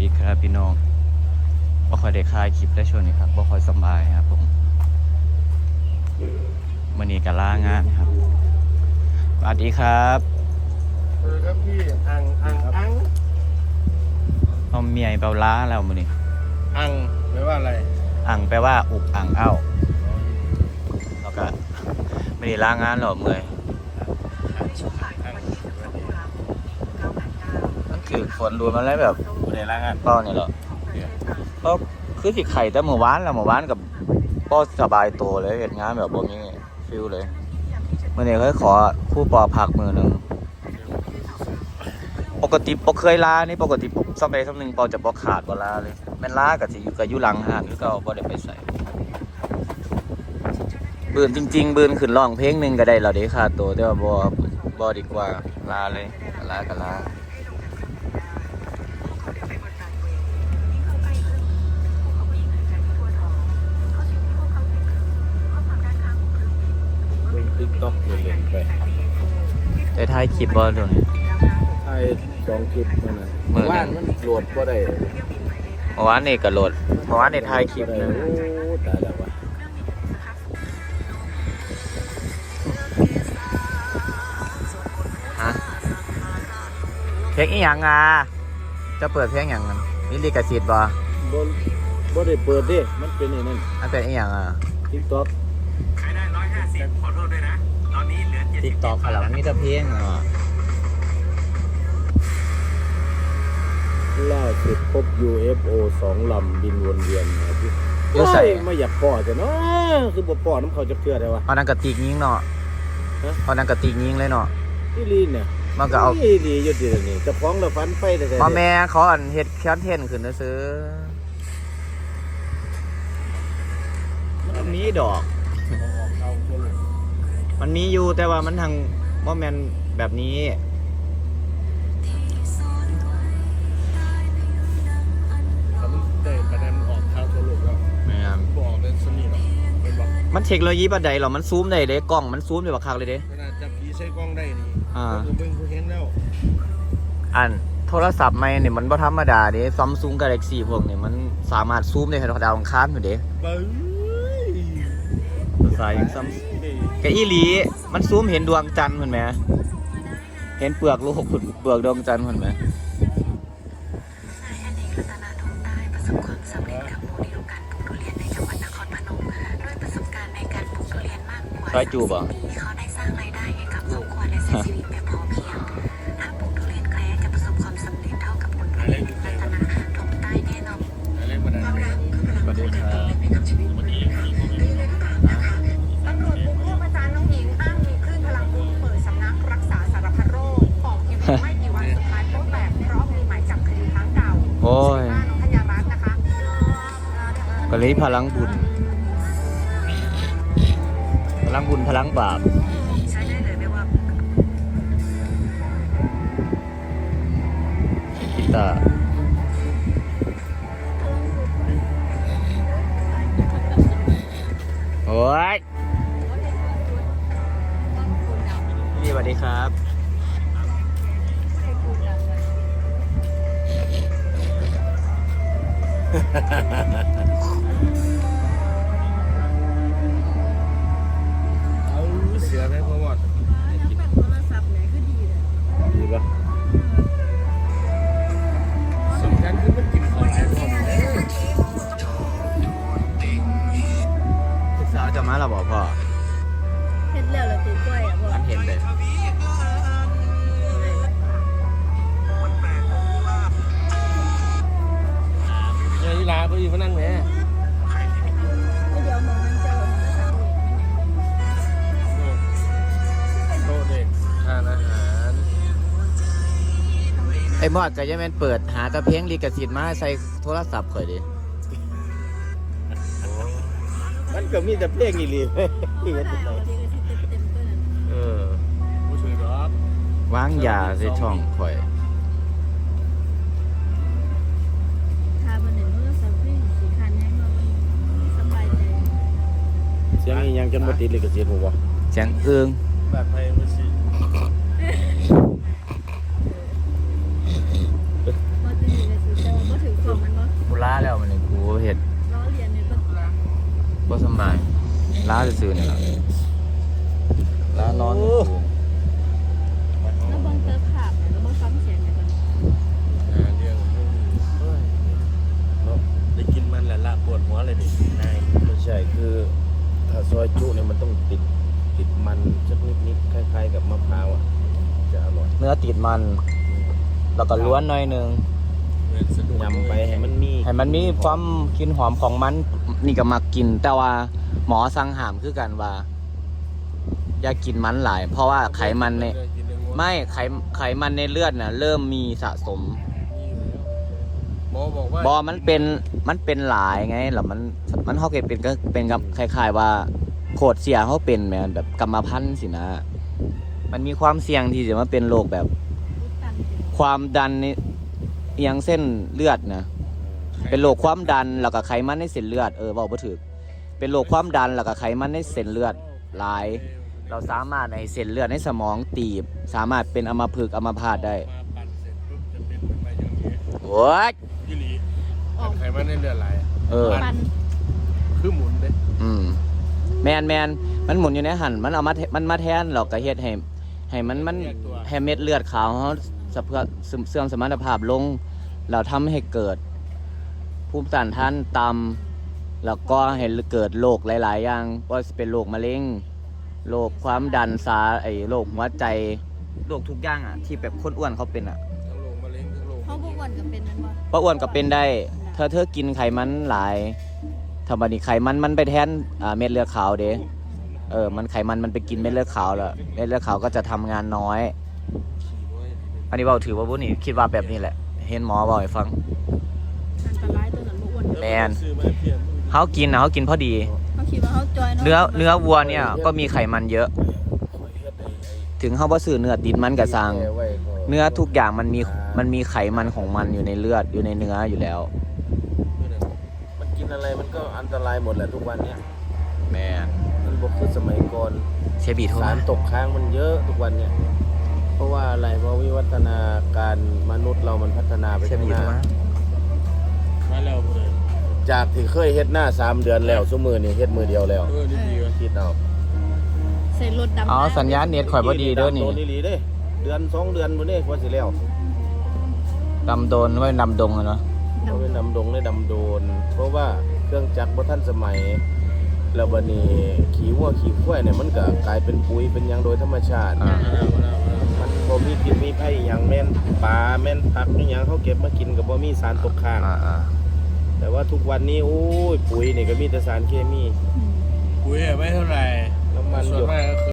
ดีครับพี่น้องบ่ค่อยได้คลายคลิปได้ช่วงนี้ครับบ่ค่อยสำบายครับผมมื้อนี้ก็ลางานครับสวัสดีครับเออครับพี่อังอังอังเอาเมียเบาล้าแล้วมื้อนี้อังแปลว่าอะไรอ่างแปลว่าอุกอ่างเอ้าแล้วก็ไม่ได้ลางานหรอกเมื่อยมันคือฝนดูมันแล้วแบบ ไม่ได้ล้างงานเป้าเนี่ยเหรอเพราะคือสิไข่แต่เมื่อวานแล้วเมื่อวานกับป้อสบายตัวเลยเห็นงานแบบบ่มีฟิลเลยเมื่อนี้เคยขอคู่ปอผักมือหนึ่งปกติปกเคยลานี่ปกติผมซ่อมไปซ่อมหนึ่งปอจะปอขาดบ่ลาเลยแม่นลากับสิอยู่กับอยู่หลังห้างหรือก็บ่ได้ไปใส่บืนจริง ๆ บืนขึ้นร้องเพลงหนึ่งก็ได้เราได้ค่าตัวแต่ว่าบ่บ่ดีกว่าลาเลยลาก็ลาายคลิปบ่เดี๋ยวนี้ไอ้สองคลิปนั่นน่ะมื้อหนึ่ง ว่านมันโหลดก็ได้เมื่อวานนี่ก็โหลดเมื่อวานนี่ถ่ายคลิปบ่หได้นึงโอ้ตายแล้ววะฮะเพลงอีหยังอะจะเปิดเพลงหยังนั้นมีลิขสิทธิ์บ่บ่บ่ได้เปิดดิมันเป็นไอ้นั่นมันเป็นอีหยังอะติ๊กต็อกติ๊กต็อกค่ะแล้วมัน มีแต่เพลงอะล่าสุดพบ UFO สองลำบินวนเวียนมาที่เดี๋ยวใส่โอ้ยไม่อยากปอดแต่เนาะคือบ่ปอดน้ำเขาจะเกลือได้วะ เอานังกระติกยิงเนาะฮะ เอานังกระติกยิงเลยเนาะที่ลีนเนี่ยมันก็เอาดีดีอยู่ดีนี่เจะฟ้าของเราฟันไปแต่มาแม่เขาอันเฮ็ดคอนเทนต์ขึ้นซื้อมันมีดอก มันมีอยู่แต่ว่ามันทางบ่แม่นแบบนี้เขาได้ประเด็นออกข่าวทั่วโลกแล้วแม่นบอกเลยสนิทหรอกเป็นบอกมันเทคโนโลยีบันไดเหรอมันซูมได้เด้กล้องมันซูมได้บักคักเลยเด้เวลาจับผีใช้กล้องได้นี่อ่า ก็คือเบิ่งผู้เห็นแล้วอันโทรศัพท์ใหม่เนี่ยมันบ่ธรรมดาเด้ Samsung Galaxy พวกนี้มันสามารถซูมได้ให้ดาวอังคารอยู่เด้ เบ้ยสายซัม กะอีหลี มันซูมเห็นดวงจันทร์เห็นไหมเห็นเปลือกโลกเปลือกดวงจันทร์เห็นไหมซอยจูบอะเขาได้สร้างรายได้ให้กับครอบครัวและใช้ชีวิตแบบพอเพียงถ้าปลูกทุเรียนแคระจะประสบความสำเร็จเท่ากับผลผลิตรัตนะทงใต้แน่นอนอะไรมาได้ความรักคือพลังสวัสดีครับให้กับชีวิตวันนี้ต ก็เลยพลังบุญ พลังบุญพลังบาปใช้ได้เลยไม่ว่ากีตาร์โอ้ยพี่สวัสดีครับเอา มาแล้วบอกพ่อเฮ็ดแล้วแล้วติดกล้วยอะบ่อันเห็นเลยเฮ้ยลาไปอยู่มานั่งแหมเดี๋ยวมองนั่นเจ้ามันก็สั่งเองโตเด็กทานอาหารไอ้มอดก็ยังแม่นเปิดหาแตะเพลงลิขสิทธิ์มาให้ใส่โทรศัพท์ข่อยดิ ก็มีแต่เพลงอีหลีเว้ยที่ก็เห็นได้ที่ไหนเอาทีก็สิเต็มๆเพิ่นเออผู้ช่วยดอกวางยาใส่ช่องข่อยถ้าบ่ได้โทรศัพท์เพิ่นสิคันแฮงว่ามันสบายใจเสียงอีหยังจนบ่ติดลิขสิทธิ์บ่วะเสียงเอื้องแบบไทยบ่สิบ่ตื่นก็สิแต่ว่าบ่ถึง เฮ็ด ล้อเลียนเนี่ยก็ บ่สำบายล้าซื่อๆนี่ล่ะล้านอนซื่อแล้วเบังเตอร์ขาบเนี่ยแล้วเบังฟังเสียงเนี่ยก่อนงานเรื่องเฮ้ยเนาะได้กินมันแหละละปวดหัวเลยดินายไม่ใช่คือถ้าซอยจุเนี่ยมันต้องติดติดมันสักนิดนิดๆคล้าย ๆ กับมะพร้าวอะจะอร่อยๆเนื้อติดมัน แล้วก็ล้วนหน่อยหนึง ยำไปให้มันมีให้มันมีความกลินหอมของมัน นี่ก็มักกิน แต่ว่าหมอสั่งห้ามคือกันว่า อย่ากินมันหลาย เพราะว่าไขมันในกินเนื้อวัวไม่ไขไขมันในเลือดน่ะ เริ่มมีสะสมหมอบอกว่าบอมันเป็นมันเป็นหลายไงแล้วมันมันเขาเก็บเป็นก็เป็นกับคล้ายๆว่าโคดเสียเขาเป็นแมนแบบกรรมพันธุ์สินะ มันมีความเสี่ยงที่จะมาเป็นโรคแบบอุดตันเสียงความดันในเอียงเส้นเลือดนะเป็นโรคความดันแล้วก็ไขมันในเส้นเลือดเออบอกบ่ถูกเป็นโรคความดันแล้วก็ไขมันในเส้นเลือดหลาย เราสามารถในเส้นเลือดในสมองตีบ สามารถเป็นอัมพฤกษ์อัมพาตได้มาปั่นเสร็จปุ๊บจะเป็นเหมือนใบยังเงี้ยโอ้ยยี่หลีออกไขมันในเลือดไหลเออปันคือหมุนเด้อืมแมนแมนมันหมุนอยู่ในหันมันเอามาแทมันมาแทนหรอกกระเฮ็ดให้ให้มันมันให้เม็ดเลือดขาวเขาสะเพื่อเสื่อมเสื่อมสมรรถภาพลง เราทำให้เกิด ภูมิต้านทานต่ำแล้วก็ให้เกิดโรคหลาย ๆ อย่างว่าจะเป็นโรคมะเร็งโรคความดันสาไอ้โรคหัวใจโรคทุกอย่างอะ ที่แบบคนอ้วนเขาเป็นอะทั้งโรคมะเร็งทั้งโรคเขาบอ้วนก็เป็นแมันบ่เพราะอ้วนก็เป็นได้ ถ้าเธอกินไขมันหลายธรรมดาไขมันมันไปแทนอ่าเม็ดเลือดขาวเด้เออมันไขมันมันไปกินเม็ดเลือดขาวแล้วเม็ดเลือดขาวก็จะทำงานน้อย อันนี้เบาถือว่าบุนี่คิดว่าแบบนี้แหละ เห็นหมอบอกให้ฟัง อันตรายตัวนั้นบ่อ้วนแมน ซื้อมาเพียงเขากินนะเขากินพอดี เขาคิดว่าเขาจอยเนื้อเนื้อวัวเนี่ยก็มีไขมันเยอะถึงเขาว่าซื้อเนื้อติดมันกับซัง เนื้อทุกอย่างมันมีมันมีไขมันของมันอยู่ในเลือดอยู่ในเนื้ออยู่แล้ว มันกินอะไรมันก็อันตรายหมดแหละทุกวันเนี้ยแมนมันบอกคือสมัยก่อนเชบีโทรสารมาตกค้างมันเยอะทุกวันเนี่ย เพราะว่าอะไรเพราะวิวัฒนาการมนุษย์เรามันพัฒนาไปเชข้างบีหโทรน้า มามาแล้วเลยจากที่เคยเฮ็ดหน้าสามเดือนแล้วสมือนี่เฮ็ดมือเดียวแล้วเออนี่ดีว่ะคิดเอาใส่รถดำอ๋อสัญญาณเน็ตข่อยพอดีเด้อนี่โดนนี่หลีเด้เดือนสองเดือนบ่เด้กว่าสิแล้วดำโดนไว้ดำดงอะเนาะเขาเป็นดำดงได้ดำโดน เพราะว่าเครื่องจักรบ่ทันสมัย แล้วบัดนี้ขี้วัวขี้ควายเนี่ยมันก็กลายเป็นปุ๋ยเป็นหยังโดยธรรมชาติอ่ามาแล้วมาแล้วมาแล้วมัน บ่มีพิษมีภัยอย่างแม่นปลาแม่นผักอย่างเขาเก็บมากินกับบ่มีสารตกค้างแต่ว่าทุกวันนี้โอ้ยปุ๋ยนี่ก็มีแต่สารเคมี ปุ๋ยไม่เท่าไหร่น้ำมันหยด